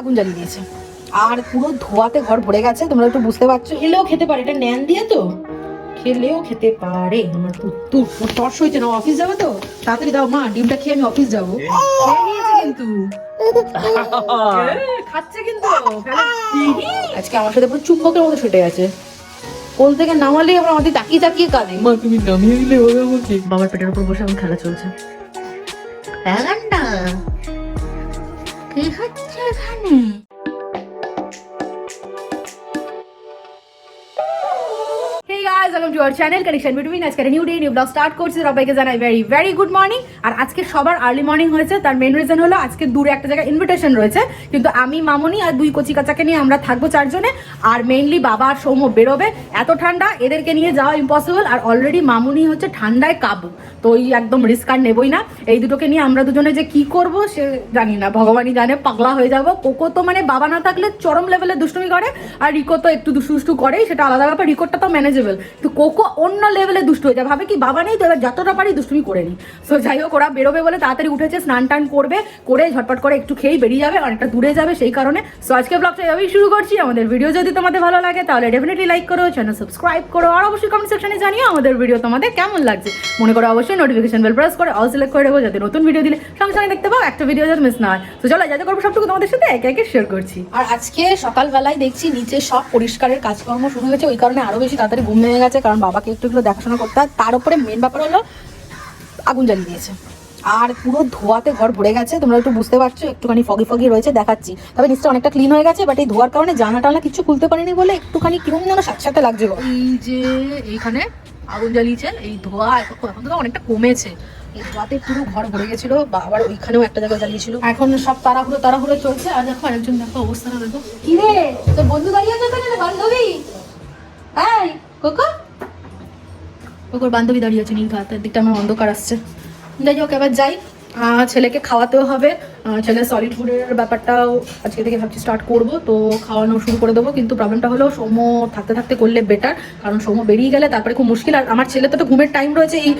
আগুন জ্বালিয়ে দিয়েছে। আর পুরো ধোয়াতে ঘর ভরে গেছে তোমরা একটু বুঝতে পারছ? খেলেও খেতে পারে এটা ন্যান দিয়ে তো। খেলেও খেতে পারে। আমার পুত্তুর টর্চ হয়েছে না অফিস যাব তো? তাড়াতাড়ি দাও মা ডিমটা খেয়ে আমি অফিস যাব। কিন্তু। খাচ্ছে কিন্তু। আজকে আমার সাথে পুরো চুম্বকের মতো ছুটে গেছে। কোল থেকে নামালেই আবার আমাদের তাকিয়ে তাকিয়ে কাঁদে। মা তুমি নামিয়ে দিলে হবে আমাকে। বাবার পেটের উপর বসে এখন খেলা চলছে। কি হচ্ছে এখানে Hey Connection Between. আজকে নিউ স্টার্ট করছি। সবার মেন রিজন হলো একটা জায়গায় কিন্তু আমি, মামনি আর থাকব চারজনে। আর মেইনলি বাবা ঠান্ডা, এদেরকে নিয়ে যাওয়া ইম্পসিবল আর অলরেডি মামুনি হচ্ছে ঠান্ডায় কাবু। তো ওই একদম রিস্ক আর নেবই না। এই দুটোকে নিয়ে আমরা দুজনে যে কি করব সে জানি না। ভগবানই জানে, পাগলা হয়ে যাব। কোকো তো মানে বাবা না থাকলে চরম লেভেলে দুষ্টুমি করে। আর রিকো তো একটু দুষ্টু করেই। সেটা আলাদা ব্যাপার। রিকোটা তো ম্যানেজেবল তো কোকো অন্য লেভেলে দুষ্টু হয়ে যায়। ভাবে কি, বাবা নেই তো, এবার যতটা পারি দুষ্টুমি করে নি। সো যাই হোক, ওরা বেরোবে বলে তাড়াতাড়ি উঠেছে, স্নান টান করবে, করে ঝটপট করে একটু খেয়েই বেরিয়ে যাবে, অনেকটা দূরে যাবে সেই কারণে। সো আজকে ব্লগটা এভাবেই শুরু করছি। আমাদের ভিডিও যদি তোমাদের ভালো লাগে, তাহলে ডেফিনেটলি লাইক করো চ্যানেল সাবস্ক্রাইব করো, আর অবশ্যই কমেন্ট সেকশনে জানিও আমাদের ভিডিও তোমাদের কেমন লাগছে। মনে করো অবশ্যই নোটিফিকেশন বেল প্রেস করে অল সিলেক্ট করে দেবো যাতে নতুন ভিডিও দিলে সঙ্গে সঙ্গে দেখতে পাও, একটা ভিডিও যাতে মিস না হয়। তো চলো, যাতে করব সবটুকু তোমাদের সাথে একে একে শেয়ার করছি। আর আজকে সকালবেলায় দেখছি, নিচে সব পরিষ্কারের কাজকর্ম শুরু হয়েছে, ওই কারণে আরও বেশি তাড়াতাড়ি ঘুম ভেঙে গেছে। কারণ বাবাকে একটু একটু দেখাশোনা করতে হয়। তার উপরে মেন ব্যাপার হলো আগুন জ্বালিয়ে দিয়েছে। আর পুরো ধোয়াতে ঘর ভরে গেছে তোমরা একটু বুঝতে পারছ একটুখানি ফগি ফগি রয়েছে দেখাচ্ছি। তবে নিচটা অনেকটা ক্লিন হয়ে গেছে বাট এই ধোয়ার কারণে জানা টানা কিছু খুলতে পারিনি বলে একটুখানি কিরম যেন সাথে লাগছে এই যে এইখানে আগুন জ্বালিয়েছে এই ধোয়া এখন তো অনেকটা কমেছে। এই ধোয়াতে পুরো ঘর ভরে গেছিল বা আবার ওইখানেও একটা জায়গায় জ্বালিয়েছিল। এখন সব তাড়াহুড়ো তাড়াহুড়ো চলছে আর দেখো আরেকজন দেখো অবস্থাটা দেখো। কি রে? তোর বন্ধু দাঁড়িয়ে আছে বান্ধবী? এই কোকো? ওর বান্ধবী দাঁড়িয়ে আছে নীল হাতের দিকটা আমার অন্ধকার আসছে। যাই হোক, এবার যাই। ছেলেকে খাওয়াতেও হবে। ছেলের সলিড ফুডের ব্যাপারটাও আজকে থেকে ভাবছি স্টার্ট করব। তো খাওয়ানো শুরু করে দেবো। কিন্তু প্রবলেমটা হলো, সৌম্য থাকতে থাকতে করলে বেটার কারণ সৌম্য বেরিয়ে গেলে তারপরে খুব মুশকিল। আর আমার ছেলে তো একটা ঘুমের টাইম রয়েছে। এই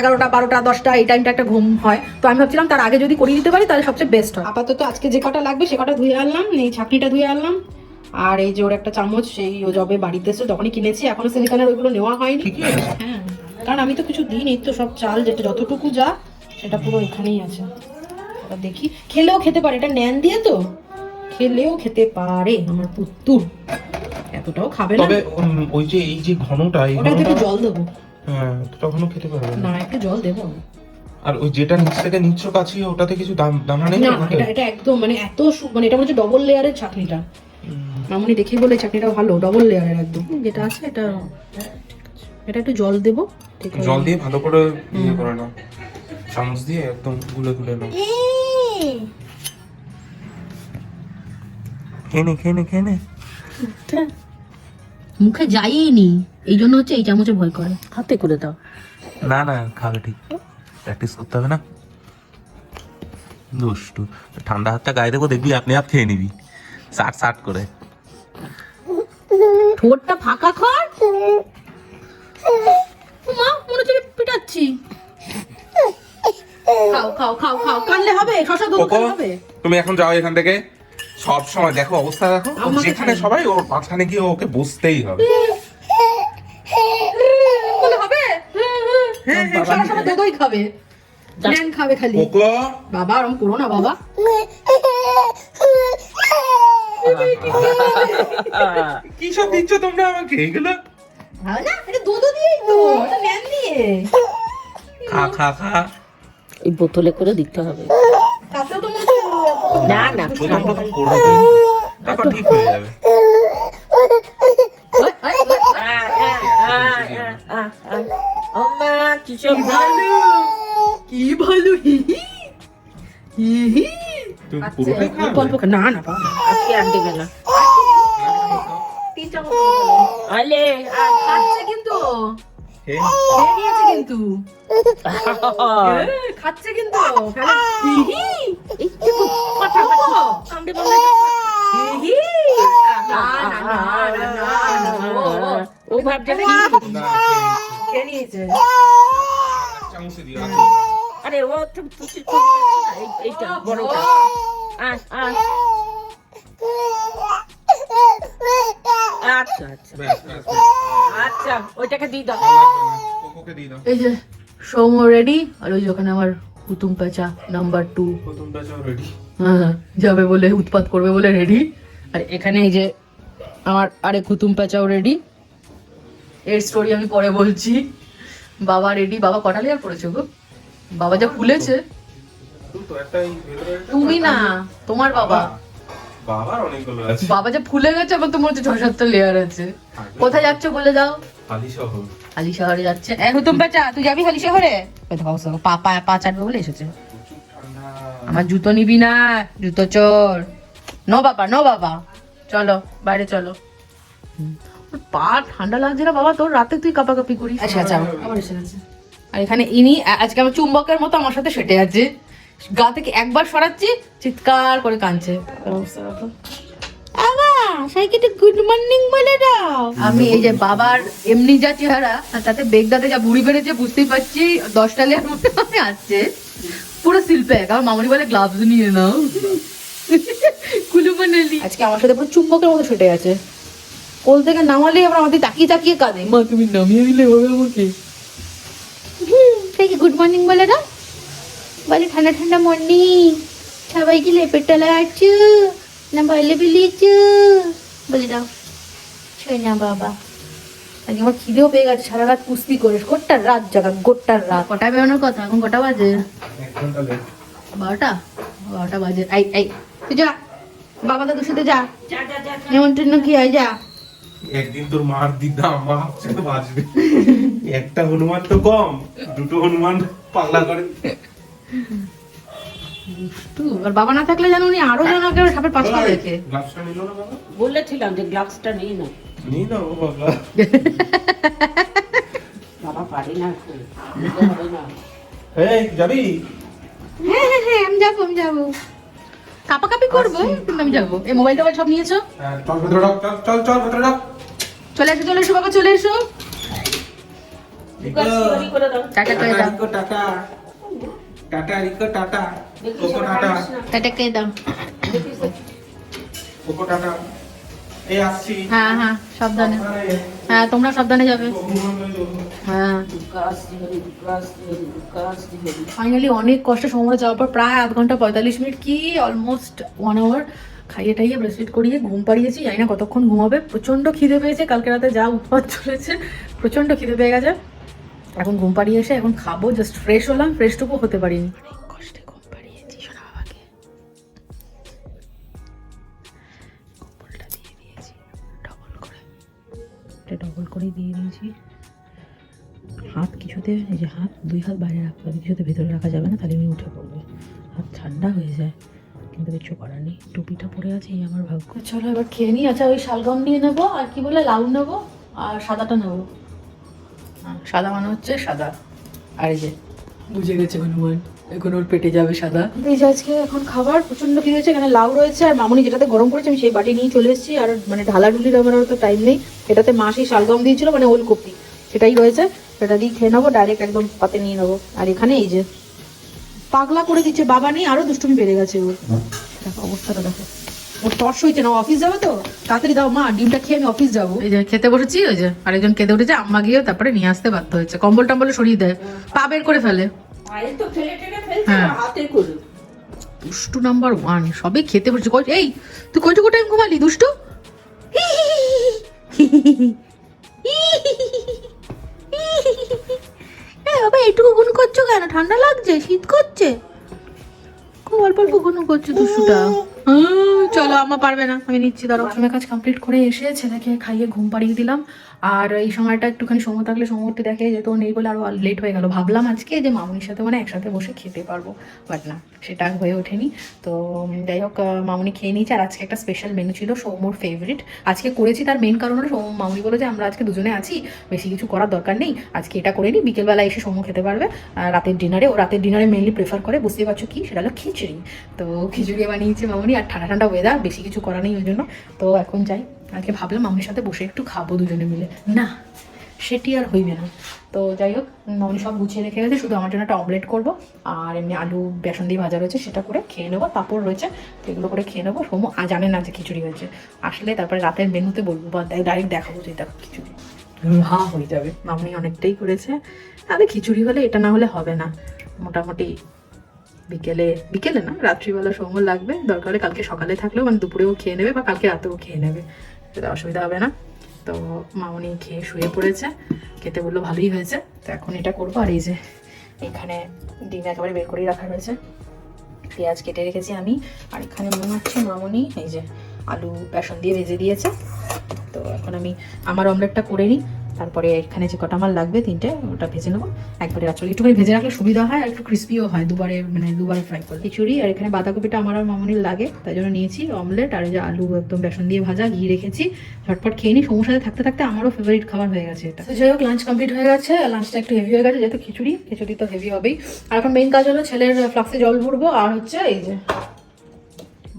এগারোটা, বারোটা, দশটা, এই টাইমটা একটা ঘুম হয়। তো আমি ভাবছিলাম তার আগে যদি করিয়ে দিতে পারি, তাহলে সবচেয়ে বেস্ট হয়। আপাতত আজকে যে কটা লাগবে, সে কটা ধুয়ে আনলাম, এই ছাকনিটা ধুয়ে আনলাম। আর এই যে ওর একটা চামচ সেই ও জবে বাড়িতে এসে তখনই কিনেছি এখনও সিলিকানের ওইগুলো নেওয়া হয়নি। হ্যাঁ কারণ আমি তো কিছু দিইনি তো সব চাল যেটা যতটুকু যা সেটা পুরো এখানেই আছে। দেখি। খেলেও খেতে পারে এটা ন্যান দিয়ে তো? খেলেও খেতে পারে আমার পুত্তুর এতটাও খাবে না? তবে ওই যে এই যে ঘনটা এই ওটা একটু জল দেবো। হ্যাঁ তখনও খেতে পারবে না। একটু জল দেবো। আর ওই যেটা নিচ থেকে নিচ্ছ কাছে ওটাতে কিছু দাম দানা নেই না এটা এটা একদম মানে এত মানে এটা মনে হচ্ছে ডবল লেয়ারের চাটনিটা। মামুনি দেখেই বলে চাটনিটা ভালো ডবল লেয়ারের একদম। যেটা আছে এটা এটা একটু জল দেবো ঠিক আছে। জল দিয়ে ভালো করে ইয়ে করে নাও। চামচ দিয়ে একদম গুলে গুলে নাও। খেয়ে নে খেয়ে নে খেয়ে নে। মুখে যাইনি এই জন্য হচ্ছে এই চামচে ভয় করে। হাতে করে দাও। না না খাবে ঠিক। প্র্যাকটিস করতে হবে না। দুষ্টু। ঠান্ডা হাতটা গায়ে দেবো দেখবি আপনি আপ খেয়ে নিবি। সাট সাট করে। ঠোঁটটা ফাঁকা কর। মা মনে হচ্ছে পিটাচ্ছি। খাও খাও খাও খাও। কানলে হবে শশা দুধ কোকো হবে। তুমি এখন যাও এখান থেকে। সব সময় দেখো অবস্থা দেখো ও আমাকে যেখানে খাই। সবাই ওর মাঝখানে গিয়ে ওকে বসতেই হবে। বলে হবে? সারা সময় দুধই খাবে। ন্যান খাবে খালি। কোকো। বাবা ওরম করো না বাবা। কি সব দিচ্ছ তোমরা আমাকে এগুলো না এটা দুধও দিয়েই তো ন্যান দিয়ে খা খা খা এই বোতলে করে দিতে হবে না না ঠিক হয়ে যাবে ভালো হি হি। না না দিলাম। আলে খাচ্ছে কিন্তু খেয়ে খেয়ে কিন্তু খাচ্ছে কিন্তু ও, ভাবছে খেয়ে নিয়েছে। আরে ও এইটা বড়টা আ আ আচ্ছা আচ্ছা। আচ্ছা ওইটাকে দিয়ে দাও। কোকোকে দিয়ে দাও। এই যে সৌম রেডি আর ওই যে ওখানে আমার কুতুম পেঁচা নাম্বার টু রেডি হ্যাঁ যাবে বলে উৎপাত করবে বলে রেডি আর এখানে এই যে আমার আরে কুতুম পেঁচাও রেডি এর স্টোরি আমি পরে বলছি। বাবা রেডি বাবা কটা লেয়ার পড়েছো গো? বাবা যা ফুলেছে তো একটাই ভেতরে একটা- তুমি না তোমার বাবা। বাবার অনেকগুলো আছে। বাবা যা ফুলে গেছে আমার তোমার হচ্ছে ছ সাতটা লেয়ার আছে কোথায় যাচ্ছ বলে দাও হালি শহর হালি শহরে যাচ্ছে। এ হুতুম পেঁচা তুই যাবি হালি শহরে পা পা পা চাটবে বলে এসেছে। আমার জুতো নিবি না জুতো চোর। নো বাবা নো বাবা। চলো বাইরে চলো। পা ঠান্ডা লাগছে না বাবা তোর রাতে তুই কাপাকাপি করিস। আচ্ছা আচ্ছা আবার এসে গেছে। আর এখানে ইনি আজকে আমার চুম্বকের মতো আমার সাথে সেটে আছে। গা থেকে একবার সরাচ্ছি চিৎকার করে কাঁদছে। গুড মর্নিং বলে দাও। আমি এই যে বাবার এমনি যা চেহারা আর তাতে বেগদাতে যা বুড়ি বেড়েছে বুঝতেই পারছি দশটা লেয়ার মতো আমি আসছে। পুরো শিল্পে আমার মামনি বলে গ্লাভস নিয়ে নাও। আজকে আমার সাথে পুরো চুম্বকের মতো ছুটে আছে কোল থেকে নামালে আবার আমাদের তাকিয়ে তাকিয়ে কাঁদে। মা তুমি নামিয়ে দিলে হবে আমাকে। গুড মর্নিং বলে না বলে ঠান্ডা ঠান্ডা মর্নিং সবাইকে লেপের তলা আছো না বলে বেরিয়েছো বলে দাও ছয় না বাবা। আজকে আমার খিদেও পেয়ে গেছে সারা রাত কুস্তি করে গোট্টার রাত জাগা গোট্টার রাত। কটায় বেরোনোর কথা? এখন কটা বাজে? বারোটা? বারোটা বাজে। এই এই তুই যা বাবা দাদুর সাথে যা। নেমন্ত্রণ কি হয় যা। একদিন তোর মার দিদা আমার সাথে বাজবে একটা হনুমান তো কম দুটো হনুমান পাগলা করে। আর বাবা না থাকলে জানো উনি আরও যেন একেবারে সাপের পাঁচটা দেখে। গ্লাভসটা নিল না বাবা? বলেছিলাম যে গ্লাভসটা নিই না। নিই না ও বাবা। বাবা পারি না এই যাবি? হ্যাঁ হ্যাঁ হ্যাঁ আমি যাব আমি যাব। কাপাকাপি করব কিন্তু আমি যাব। এই মোবাইল টোবাইল সব নিয়েছো? হ্যাঁ, চল ভেতরে ঢোক চল চল চল ভেতরে ঢোক। চলে এসো চলে এসো বাবা চলে এসো। করে দাও। দাও। Rico tata tata. Rico tata. Coco tata tata করে দাও কোকো টাটা। এই আসছি। হ্যাঁ হ্যাঁ সাবধানে। হ্যাঁ তোমরা সাবধানে যাবে। হ্যাঁ ফাইনালি অনেক কষ্টে সময় যাওয়ার পর প্রায় আধ ঘণ্টা পঁয়তাল্লিশ মিনিট কি অলমোস্ট ওয়ান আওয়ার খাইয়ে টাইয়ে ব্রেসলেট করিয়ে ঘুম পাড়িয়েছি। জানি না কতক্ষণ ঘুমাবে। প্রচণ্ড খিদে পেয়েছে। কালকে রাতে যা উৎপাত চলেছে প্রচণ্ড খিদে পেয়ে গেছে। এখন ঘুম পাড়িয়ে এসে এখন খাব জাস্ট ফ্রেশ হলাম ফ্রেশটুকু হতে পারিনি। কষ্টে ঘুম পাড়িয়েছি সোনা বাবাকে কম্বলটা দিয়ে দিয়েছি ডবল করে। এটা ডবল করে দিয়ে দিয়েছি। হাত কিছুতে এই যে হাত দুই হাত বাইরে রাখতে হবে কিছুতে ভেতরে রাখা যাবে না তাহলে আমি উঠে পড়বে। হাত ঠান্ডা হয়ে যায় কিন্তু কিছু করার নেই। টুপিটা পরে আছে এই আমার ভাগ্য। চলো এবার খেয়ে নিই আচ্ছা ওই শালগম নিয়ে নেব আর কি বলে লাউ নেব আর সাদাটা নেব। সাদা মানে হচ্ছে সাদা। আর এই যে বুঝে গেছে হনুমান এখন ওর পেটে যাবে সাদা। এই যে আজকে এখন খাবার প্রচণ্ড কি হয়েছে এখানে লাউ রয়েছে আর মামুনি যেটাতে গরম করেছে আমি সেই বাটি নিয়ে চলে এসেছি আর মানে ঢালাঢুলি আমার তো টাইম নেই। এটাতে মাসি শালগম দিয়েছিল মানে ওলকপি সেটাই রয়েছে সেটা দিয়ে খেয়ে নেব ডাইরেক্ট একদম পাতে নিয়ে নেব। আর এখানে এই যে পাগলা করে দিচ্ছে বাবা নেই আরও দুষ্টুমি বেড়ে গেছে ওর। দেখো অবস্থাটা দেখো। ওর টর্চ না ও অফিস যাবে তো? তাড়াতাড়ি দাও মা ডিমটা খেয়ে আমি অফিস যাব। এই যে খেতে বসেছি ওই যে আরেকজন খেতে উঠেছে আম্মা গিয়ে তারপরে নিয়ে আসতে বাধ্য হয়েছে। কম্বল টম্বলে সরিয়ে দেয়। পা বের করে ফেলে। হ্যাঁ। দুষ্টু নাম্বার ওয়ান সবে খেতে বসেছে। এই তুই কয়টুকু টাইম ঘুমালি দুষ্টু? বাবা এইটুকু গুণ করছ কেন? ঠান্ডা লাগছে শীত করছে? খুব অল্প অল্প গুণ করছে দুষ্টুটা। চলো আমার পারবে না। আমি নিচ্ছি ধরো কাজ কমপ্লিট করে এসে ছেলেকে খাইয়ে ঘুম পাড়িয়ে দিলাম। আর এই সময়টা একটুখানি সময় থাকলে সময়টি দেখে যেহেতু ও নেই বলে আরও লেট হয়ে গেল। ভাবলাম আজকে যে মামুনির সাথে মানে একসাথে বসে খেতে পারব। বাট না, সেটা হয়ে ওঠেনি। তো যাই হোক মামুনি খেয়ে নিয়েছে। আর আজকে একটা স্পেশাল মেনু ছিল সৌমোর ফেভারিট আজকে করেছি, তার মেন কারণ হলো মামুনি বলে যে, আমরা আজকে দুজনে আছি, বেশি কিছু করার দরকার নেই। আজকে এটা করে নিই বিকেলবেলা এসে সৌম খেতে পারবে। রাতের ডিনারে ও রাতের ডিনারে মেনলি প্রেফার করে, বুঝতেই পারছ কি? সেটা হলো খিচুড়ি। তো, খিচুড়ি বানিয়েছে মামুনি, আর ঠান্ডা ঠান্ডা ওয়েদার বেশি কিছু করা নেই ওই জন্য। তো, এখন যাই। আজকে ভাবলাম মামুনির সাথে বসে একটু খাব দুজনে মিলে। না, সেটি আর হইবে না। তো যাই হোক মামনি সব গুছিয়ে রেখে গেছে, শুধু আমার জন্য একটা অমলেট করব, আর এমনি আলু, বেসন দিয়ে ভাজা রয়েছে, সেটা করে খেয়ে নেব পাঁপড় রয়েছে তো এগুলো করে খেয়ে নেব। সোমো আজ জানে না যে খিচুড়ি হয়েছে। আসলে তারপরে রাতের মেনুতে বলব, বা ডাইরেক্ট দেখাবো যে দেখো খিচুড়ি। হা, হয়ে যাবে। মামনি অনেকটাই করেছে। তাহলে খিচুড়ি হলে এটা না হলে হবে না। মোটামুটি বিকেলে বিকেলে না, রাত্রিবেলা সময় লাগবে। দরকার কালকে সকালে থাকলেও মানে দুপুরেও খেয়ে নেবে বা কালকে রাতেও খেয়ে নেবে। অসুবিধা হবে না। তো মামনি খেয়ে শুয়ে পড়েছে। খেতে বলল ভালোই হয়েছে। তো এখন এটা করব। আর এই যে এখানে ডিম একেবারে বের করেই রাখা রয়েছে। পেঁয়াজ কেটে রেখেছি আমি। আর এখানে মনে হচ্ছে মামনি এই যে আলু, বেসন দিয়ে ভেজে দিয়েছে। তো এখন আমি আমার অমলেটটা করে নিই। তারপরে এখানে যে কটা আমার লাগবে তিনটে, ওটা ভেজে নেব। একবারে আচল একটুখানি ভেজে রাখলে সুবিধা হয় আর একটু ক্রিস্পিও হয় দুবারে মানে দুবারে ফ্রাই করে খিচুড়ি আর এখানে বাঁধাকপিটা আমার আর মামনির লাগে, তাই জন্য নিয়েছি অমলেট আর যে আলু একদম বেসন দিয়ে ভাজা, ঘি রেখেছি। ঝটপট খেয়ে নিই। সমস্যাতে থাকতে থাকতে আমারও ফেভারিট খাবার হয়ে গেছে এটা। যাই হোক লাঞ্চ কমপ্লিট হয়ে গেছে। লাঞ্চটা একটু হেভি হয়ে গেছে, যেহেতু খিচুড়ি খিচুড়ি তো হেভি হবেই। আর এখন মেইন কাজ হলো ছেলের ফ্লাক্সে জল ভরবো, আর হচ্ছে এই যে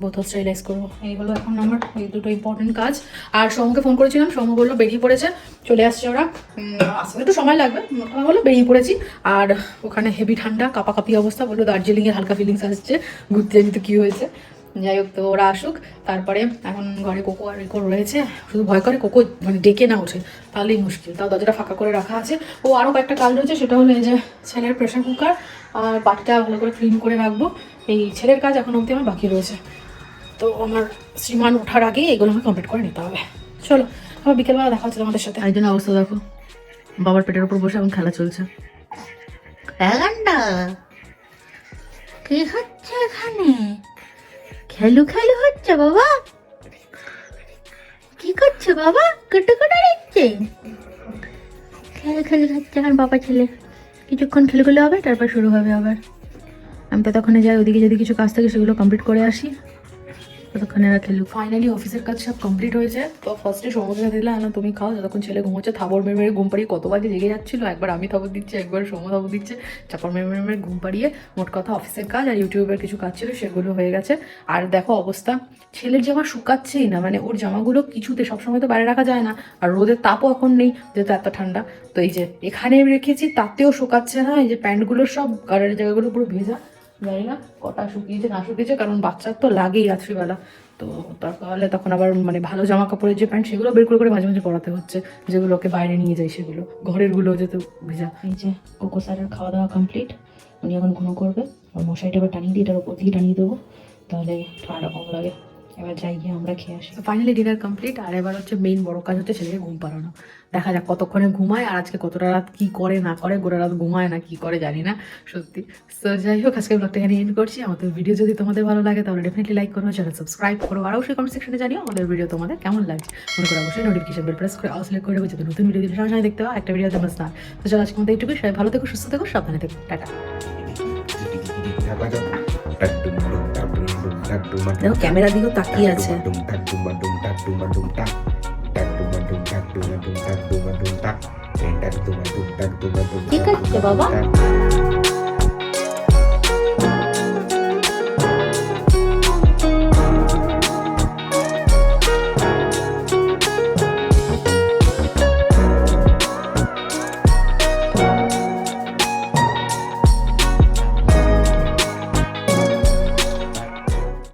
বোতল স্টেরিলাইজ করব এই এইগুলো এখন আমার এই দুটো ইম্পর্টেন্ট কাজ। আর সোমকে ফোন করেছিলাম সোম বলল বেরিয়ে পড়েছে, চলে আসছে ওরা। আসতে একটু সময় লাগবে, মোটা হলো বেরিয়ে পড়েছি। আর ওখানে হেভি ঠান্ডা, কাপাকাপি অবস্থা, বলল দার্জিলিংয়ের হালকা ফিলিংস আসছে, ঘুরতে যেতে কী হয়েছে? যাই হোক তো ওরা আসুক, তারপরে এখন ঘরে কোকো আর রেকো রয়েছে, শুধু ভয় করে কোকো মানে ডেকে না ওঠে, তাহলেই মুশকিল। তাও দরজাটা ফাঁকা করে রাখা আছে। ও আরও কয়েকটা কাজ রয়েছে, সেটা হলো এই যে ছেলের প্রেশার কুকার আর বাটিটা ভালো করে ক্লিন করে রাখব। এই ছেলের কাজ এখন অবধি আমার বাকি রয়েছে। তো আমার শ্রীমান ওঠার আগে এগুলো আমাকে কমপ্লিট করে নিতে হবে। চলো আবার বিকেলবেলা দেখা হচ্ছে তোমাদের সাথে। একজন অবস্থা দেখো। বাবার পেটের উপর বসে এখন খেলা চলছে। কি হচ্ছে এখানে? খেলু খেলু হচ্ছে বাবা? কি করছে বাবা? কেটে কেটে দিচ্ছে খেলে খেলে খাচ্ছে এখন বাবা ছেলে। কিছুক্ষণ খেলে খেলে হবে তারপর শুরু হবে আবার। আমি ততক্ষণে যাই ওদিকে যদি কিছু কাজ থাকে সেগুলো কমপ্লিট করে আসি। ততক্ষণে খেলুক ফাইনালি অফিসের কাজ সব কমপ্লিট হয়েছে। তো ফার্স্টে সমুদ্রে দিলে না তুমি খাও, যতক্ষণ ছেলে ঘুমোচ্ছে থাবর মেরে মেরে ঘুম পাড়িয়ে কত বাজে জেগে যাচ্ছিল? একবার আমি থাবর দিচ্ছি, একবার সমু থাবর দিচ্ছে। চাপর মেরে মেরে মেরে ঘুম পাড়িয়ে মোট কথা অফিসের কাজ আর ইউটিউবের কিছু কাজ ছিল, সেগুলো হয়ে গেছে। আর দেখো অবস্থা, ছেলের জামা শুকাচ্ছেই না মানে ওর জামাগুলো কিছুতে সবসময় তো বাইরে রাখা যায় না, আর রোদের তাপও এখন নেই, যেহেতু এত ঠান্ডা। তো এই যে এখানে রেখেছি, তাতেও শুকাচ্ছে না, এই যে প্যান্টগুলো সব গাড়ির জায়গাগুলো পুরো ভেজা। জানি না, কটা শুকিয়েছে, না শুকিয়েছে, কারণ বাচ্চার তো লাগেই রাত্রিবেলা। তো তাহলে তখন আবার মানে ভালো জামা কাপড়ের যে প্যান্ট, সেগুলো বের করে মাঝে মাঝে পরাতে হচ্ছে। যেগুলোকে বাইরে নিয়ে যায় সেগুলো। ঘরেরগুলো যেহেতু ভেজা। এই যে কোকো স্যারের খাওয়া দাওয়া কমপ্লিট উনি এখন ঘুমো করবে। আর মশাইটা আবার টানিয়ে দিয়ে এটার উপর দিয়ে টানিয়ে দেবো। তাহলে ঠান্ডা কম লাগে। এবার যাই গিয়ে আমরা খেয়ে আসি। ফাইনালি ডিনার কমপ্লিট আর এবার হচ্ছে মেইন বড় কাজ হচ্ছে ছেলেকে ঘুম পাড়ানো। দেখা যাক কতক্ষণে ঘুমায় আর আজকে কতটা রাত কি করে না করে গোটা রাত ঘুমায় না কি করে জানি না সত্যি। তো যাই হোক আজকে ব্লগটা এখানে এন্ড করছি। আমাদের ভিডিও যদি তোমাদের ভালো লাগে তাহলে ডেফিনেটলি লাইক করো চ্যানেল সাবস্ক্রাইব করো আর অবশ্যই কমেন্ট সেকশনে জানিও আমাদের ভিডিও তোমাদের কেমন লাগছে মনে করো অবশ্যই নোটিফিকেশন বেল প্রেস করে অল সিলেক্ট করে দেবো যাতে নতুন ভিডিও দিলে সঙ্গে সঙ্গে দেখতে পাও একটা ভিডিও জন্য স্টার তো চলো আজকে মতো এইটুকু সবাই ভালো থেকো সুস্থ থেকো সাবধানে থেকো। টাটা। দেখো ক্যামেরা দিকেও তাকিয়ে আছে। ঠিক আছে বাবা।